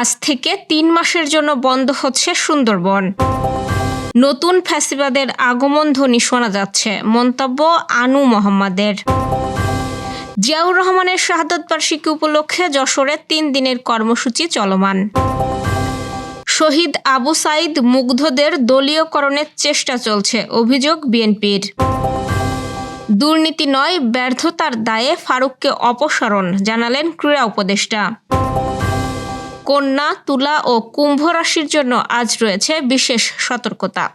আজ থেকে তিন মাসের জন্য বন্ধ হচ্ছে সুন্দরবন। নতুন ফ্যাসিবাদের আগমন ধ্বনি শোনা যাচ্ছে, মন্তব্য আনু মোহাম্মদের। জিয়াউর রহমানের শাহাদত বার্ষিকী উপলক্ষে যশোরে তিন দিনের কর্মসূচি চলমান। শহীদ আবু সাইদ মুগ্ধদের দলীয়করণের চেষ্টা চলছে অভিযোগ বিএনপির। দুর্নীতি নয়, ব্যর্থতার দায়ে ফারুককে অপসারণ, জানালেন ক্রীড়া উপদেষ্টা। কন্যা, তুলা ও কুম্ভ রাশির জন্য আজ রয়েছে বিশেষ সতর্কতা।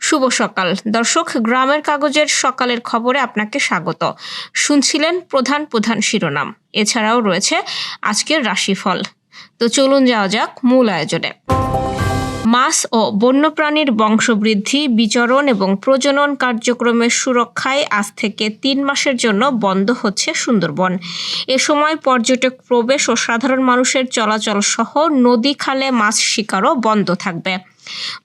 শুভ সকাল। দর্শক, গ্রামের কাগজের সকালের খবরে আপনাকে স্বাগত। শুনছিলেন প্রধান প্রধান শিরোনাম। এছাড়াও রয়েছে আজকের রাশিফল। তো চলুন যাওয়া যাক মূল আয়োজনে। মাছ ও বন্যপ্রাণীর বংশবৃদ্ধি, বিচরণ এবং প্রজনন কার্যক্রমের সুরক্ষায় আজ থেকে তিন মাসের জন্য বন্ধ হচ্ছে সুন্দরবন। এ সময় পর্যটক প্রবেশ ও সাধারণ মানুষের চলাচল সহ নদী খালে মাছ শিকারও বন্ধ থাকবে।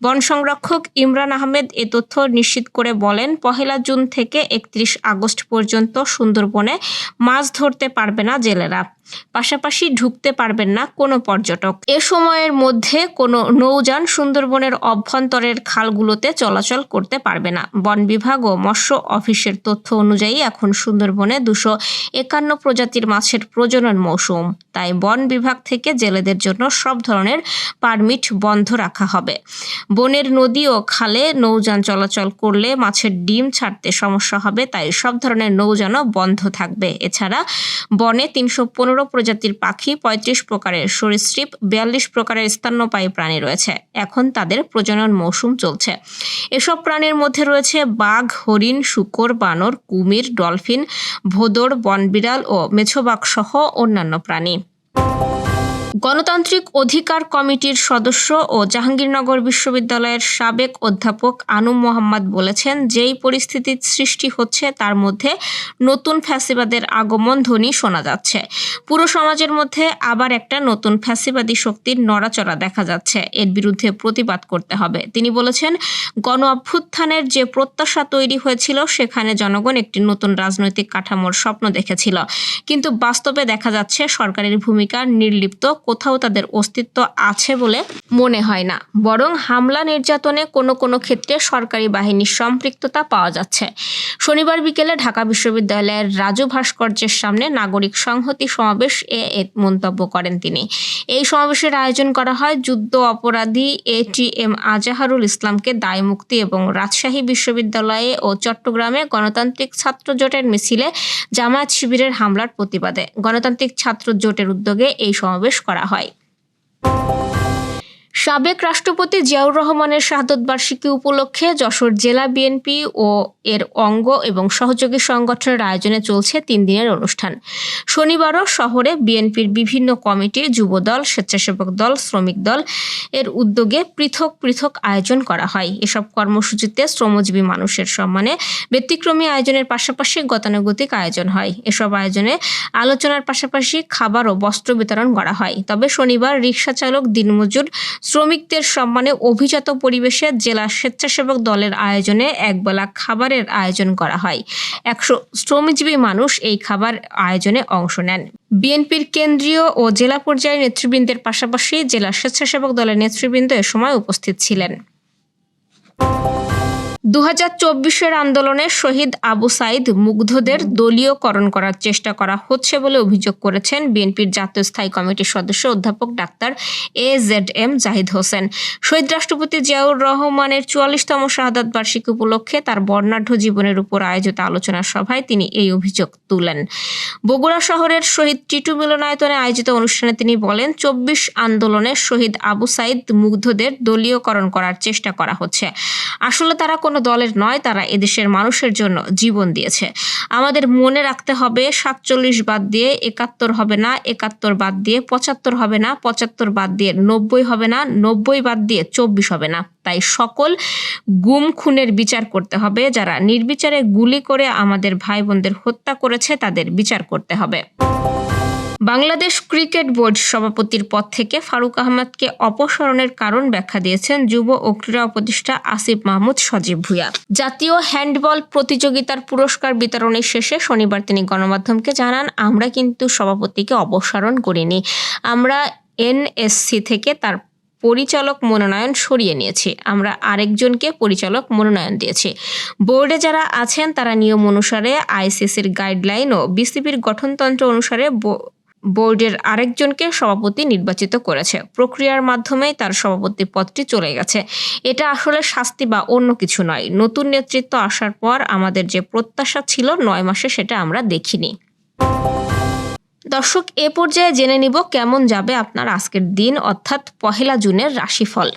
বন সংরক্ষক ইমরান আহমেদ এ তথ্য নিশ্চিত করে বলেন, পহেলা জুন থেকে একত্রিশ আগস্ট পর্যন্ত সুন্দরবনে মাছ ধরতে পারবে না জেলেরা। পাশাপাশি ঢুকতে পারবেন না কোনো পর্যটক। এ সময়ের মধ্যে কোনো নৌযান সুন্দরবনের অভ্যন্তরের খালগুলোতে চলাচল করতে পারবে না। বন বিভাগ ও মৎস্য অফিসের তথ্য অনুযায়ী এখন সুন্দরবনে দুশো একান্ন প্রজাতির মাছের প্রজনন মৌসুম। তাই বন বিভাগ থেকে জেলেদের জন্য সব ধরনের পারমিট বন্ধ রাখা হবে। বনের নদী ও খালে নৌযান চলাচল করলে মাছের ডিম ছাড়তে সমস্যা হবে, তাই সব ধরনের নৌযানও বন্ধ থাকবে। এছাড়া বনে তিনশো পনেরো প্রজাতির পাখি, পঁয়ত্রিশ প্রকারের সরীসৃপ, বিয়াল্লিশ প্রকারের স্তন্যপায়ী প্রাণী রয়েছে। এখন তাদের প্রজনন মৌসুম চলছে। এসব প্রাণীর মধ্যে রয়েছে বাঘ, হরিণ, শুকর, বানর, কুমির, ডলফিন, ভোদর, বনবিড়াল ও মেছোবাঘ সহ অন্যান্য প্রাণী। গণতান্ত্রিক অধিকার কমিটির সদস্য ও জাহাঙ্গীরনগর বিশ্ববিদ্যালয়ের সাবেক অধ্যাপক আনুম মোহাম্মদ বলেছেন, যেই পরিস্থিতির সৃষ্টি হচ্ছে, তার মধ্যে নতুন ফ্যাসিবাদের আগমন ধ্বনি শোনা যাচ্ছে। পুরো সমাজের মধ্যে আবার একটা নতুন ফ্যাসিবাদী শক্তির নড়াচড়া দেখা যাচ্ছে। এর বিরুদ্ধে প্রতিবাদ করতে হবে। তিনি বলেছেন, গণ অভ্যুত্থানের যে প্রত্যাশা তৈরি হয়েছিল, সেখানে জনগণ একটি নতুন রাজনৈতিক কাঠামোর স্বপ্ন দেখেছিল। কিন্তু বাস্তবে দেখা যাচ্ছে, সরকারের ভূমিকা নির্লিপ্ত কোথাও তাদের অস্তিত্ব আছে বলে মনে হয় না। বরং হামলা নির্যাতনে কোনো কোনো ক্ষেত্রে সরকারি বাহিনীর সম্পৃক্ততা পাওয়া যাচ্ছে। শনিবার বিকেলে ঢাকা বিশ্ববিদ্যালয়ের রাজু ভাস্কর্যের সামনে নাগরিক সংহতি সমাবেশ এ মন্তব্য করেন তিনি। এই সমাবেশের আয়োজন করা হয় যুদ্ধ অপরাধী এ টি এম আজাহারুল ইসলামকে দায়মুক্তি এবং রাজশাহী বিশ্ববিদ্যালয়ে ও চট্টগ্রামে গণতান্ত্রিক ছাত্র জোটের মিছিলে জামায়াত শিবিরের হামলার প্রতিবাদে। গণতান্ত্রিক ছাত্র জোটের উদ্যোগে এই সমাবেশ করা হয়। সাবেক রাষ্ট্রপতি জিয়াউর রহমানের শাহাদত বার্ষিকী উপলক্ষে যশোর জেলা বিএনপি ও এর অঙ্গ এবং সহযোগী সংগঠনের আয়োজনে চলছে তিন দিনের অনুষ্ঠান। শনিবারও শহরে বিএনপির বিভিন্ন কমিটি, যুবদল, স্বেচ্ছাসেবক দল, শ্রমিক দল এর উদ্যোগে পৃথক পৃথক আয়োজন করা হয়। এসব কর্মসূচিতে শ্রমজীবী মানুষের সম্মানে ব্যতিক্রমী আয়োজনের পাশাপাশি গতানুগতিক আয়োজন হয়। এসব আয়োজনে আলোচনার পাশাপাশি খাবার ও বস্ত্র বিতরণ করা হয়। তবে শনিবার রিক্সা চালক দিনমজুর শ্রমিকদের সম্মানে অভিজাত পরিবেশে জেলা স্বেচ্ছাসেবক দলের আয়োজনে একবেলা খাবারের আয়োজন করা হয়। একশো শ্রমজীবী মানুষ এই খাবার আয়োজনে অংশ নেন। বিএনপির কেন্দ্রীয় ও জেলা পর্যায়ের নেতৃবৃন্দের পাশাপাশি জেলা স্বেচ্ছাসেবক দলের নেতৃবৃন্দ এ সময় উপস্থিত ছিলেন। দু হাজার চব্বিশের আন্দোলনে শহীদ আবু সাইদ মুগ্ধদের দলীয়করণ করার চেষ্টা করা হচ্ছে বলে অভিযোগ করেছেন বিএনপির জাতীয় স্থায়ী কমিটির সদস্য অধ্যাপক doctor A Z M Zahid Hossain. শহীদ রাষ্ট্রপতি জিয়াউর রহমানের চুয়াল্লিশতম শাহাদাত বার্ষিকী উপলক্ষে তার বর্ণাঢ্য জীবনের উপর আয়োজিত আলোচনা সভায় তিনি এই অভিযোগ তুলেন। বগুড়া শহরের শহীদ টিটু মিলনায়তনে আয়োজিত অনুষ্ঠানে তিনি বলেন, চব্বিশ আন্দোলনে শহীদ আবু সাইদ মুগ্ধদের দলীয়করণ করার চেষ্টা করা হচ্ছে। আসলে তারা কোনো দলের নয়, তারা এদেশের মানুষের জন্য জীবন দিয়েছে। আমাদের মনে রাখতে হবে, সাতচল্লিশ বাদ দিয়ে একাত্তর হবে না, একাত্তর বাদ দিয়ে পঁচাত্তর হবে না, পঁচাত্তর বাদ দিয়ে নব্বই হবে না, নব্বই বাদ দিয়ে চব্বিশ হবে না। তাই সকল গুম খুনের বিচার করতে হবে। যারা নির্বিচারে গুলি করে আমাদের ভাই বোনদের হত্যা করেছে, তাদের বিচার করতে হবে। বাংলাদেশ ক্রিকেট বোর্ড সভাপতির পদ থেকে ফারুক আহমদকে অপসারণের কারণ ব্যাখ্যা দিয়েছেন যুব ও ক্রীড়া উপদেষ্টা আসিফ মাহমুদ সজীব ভুঁইয়া। জাতীয় হ্যান্ডবল প্রতিযোগিতার পুরস্কার বিতরণের শেষে শনিবার তিনি গণমাধ্যমকে জানান, আমরা কিন্তু সভাপতিকে অপসারণ করিনি। আমরা এনএসসি থেকে তার পরিচালক মনোনয়ন সরিয়ে নিয়েছি। আমরা আরেকজনকে পরিচালক মনোনয়ন দিয়েছি। বোর্ডে যারা আছেন তারা নিয়ম অনুসারে আইসিসির গাইডলাইন ও বিসিবির গঠনতন্ত্র অনুসারে বোর্ডের আরেকজনকে সভাপতি নির্বাচিত করেছে। প্রক্রিয়ার মাধ্যমেই তার সভাপতি পদটি চলে গেছে। এটা আসলে শাস্তি বা অন্য কিছু নয়। নতুন নেতৃত্ব আসার পর আমাদের যে প্রত্যাশা ছিল, নয় মাসে সেটা আমরা দেখিনি। দর্শক, এ পর্যায়ে জেনে নিব কেমন যাবে আপনার আজকের দিন, অর্থাৎ পহেলা জুনের রাশিফল।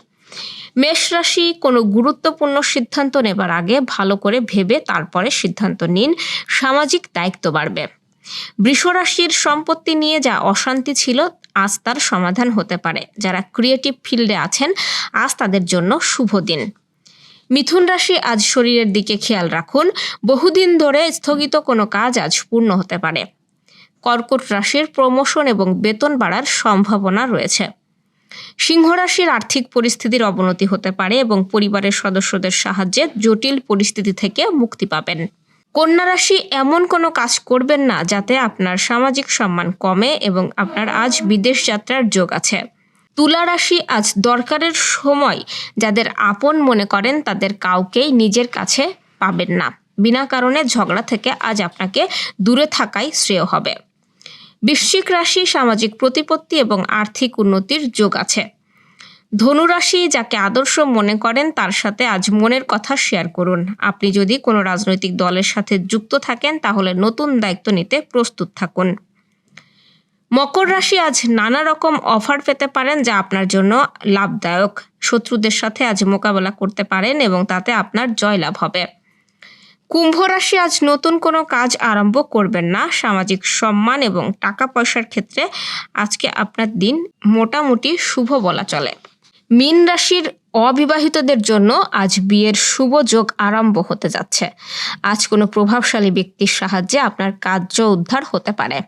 মেষ রাশি কোনো গুরুত্বপূর্ণ সিদ্ধান্ত নেবার আগে ভালো করে ভেবে তারপরে সিদ্ধান্ত নিন। সামাজিক দায়িত্ব বাড়বে। বৃষ রাশির সম্পত্তি নিয়ে যা অশান্তি ছিল, আজ তার সমাধান হতে পারে। যারা ক্রিয়েটিভ ফিল্ডে আছেন, আজ তাদের জন্য শুভ দিন। মিথুন রাশি আজ শরীরের দিকে খেয়াল রাখুন। বহুদিন ধরে স্থগিত কোনো কাজ আজ পূর্ণ হতে পারে। কর্কট রাশির প্রমোশন এবং বেতন বাড়ার সম্ভাবনা রয়েছে। সিংহ রাশির আর্থিক পরিস্থিতির অবনতি হতে পারে এবং পরিবারের সদস্যদের সাহায্যে জটিল পরিস্থিতি থেকে মুক্তি পাবেন। কন্যা রাশি এমন কোনো কাজ করবেন না যাতে আপনার সামাজিক সম্মান কমে এবং আপনার আজ বিদেশ যাত্রার যোগ আছে। তুলা রাশি আজ দরকারের সময় যাদের আপন মনে করেন তাদের কাউকেই নিজের কাছে পাবেন না। বিনা কারণে ঝগড়া থেকে আজ আপনাকে দূরে থাকাই শ্রেয় হবে। বৃশ্চিক রাশি সামাজিক প্রতিপত্তি এবং আর্থিক উন্নতির যোগ আছে। ধনুরাশি যাকে আদর্শ মনে করেন, তার সাথে আজ মনের কথা শেয়ার করুন। আপনি যদি কোনো রাজনৈতিক দলের সাথে যুক্ত থাকেন, তাহলে নতুন দায়িত্ব নিতে প্রস্তুত থাকুন। মকর রাশি আজ নানা রকম অফার পেতে পারেন, যা আপনার জন্য লাভদায়ক। শত্রুদের সাথে আজ মোকাবেলা করতে পারেন এবং তাতে আপনার জয়লাভ হবে। কুম্ভ রাশি আজ নতুন কোনো কাজ আরম্ভ করবেন না। সামাজিক সম্মান এবং টাকা পয়সার ক্ষেত্রে আজকে আপনার দিন মোটামুটি শুভ বলা চলে। মীন রাশির অবিবাহিতদের জন্য আজ বিয়ের শুভ যোগ আরম্ভ হতে যাচ্ছে। আজ কোনো প্রভাবশালী ব্যক্তির সাহায্যে আপনার কার্য উদ্ধার হতে পারে।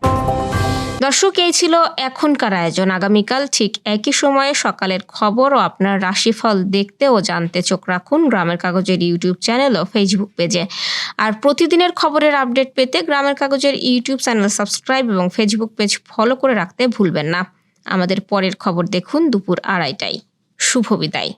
দর্শক, এই ছিল এখনকার আয়োজন। আগামীকাল ঠিক একই সময়ে সকালের খবর ও আপনার রাশিফল দেখতে ও জানতে চোখ রাখুন গ্রামের কাগজের ইউটিউব চ্যানেল ও ফেসবুক পেজে। আর প্রতিদিনের খবরের আপডেট পেতে গ্রামের কাগজের ইউটিউব চ্যানেল সাবস্ক্রাইব এবং ফেসবুক পেজ ফলো করে রাখতে ভুলবেন না। আমাদের পরের খবর দেখুন দুপুর আড়াইটায়। শুভ বিদায়।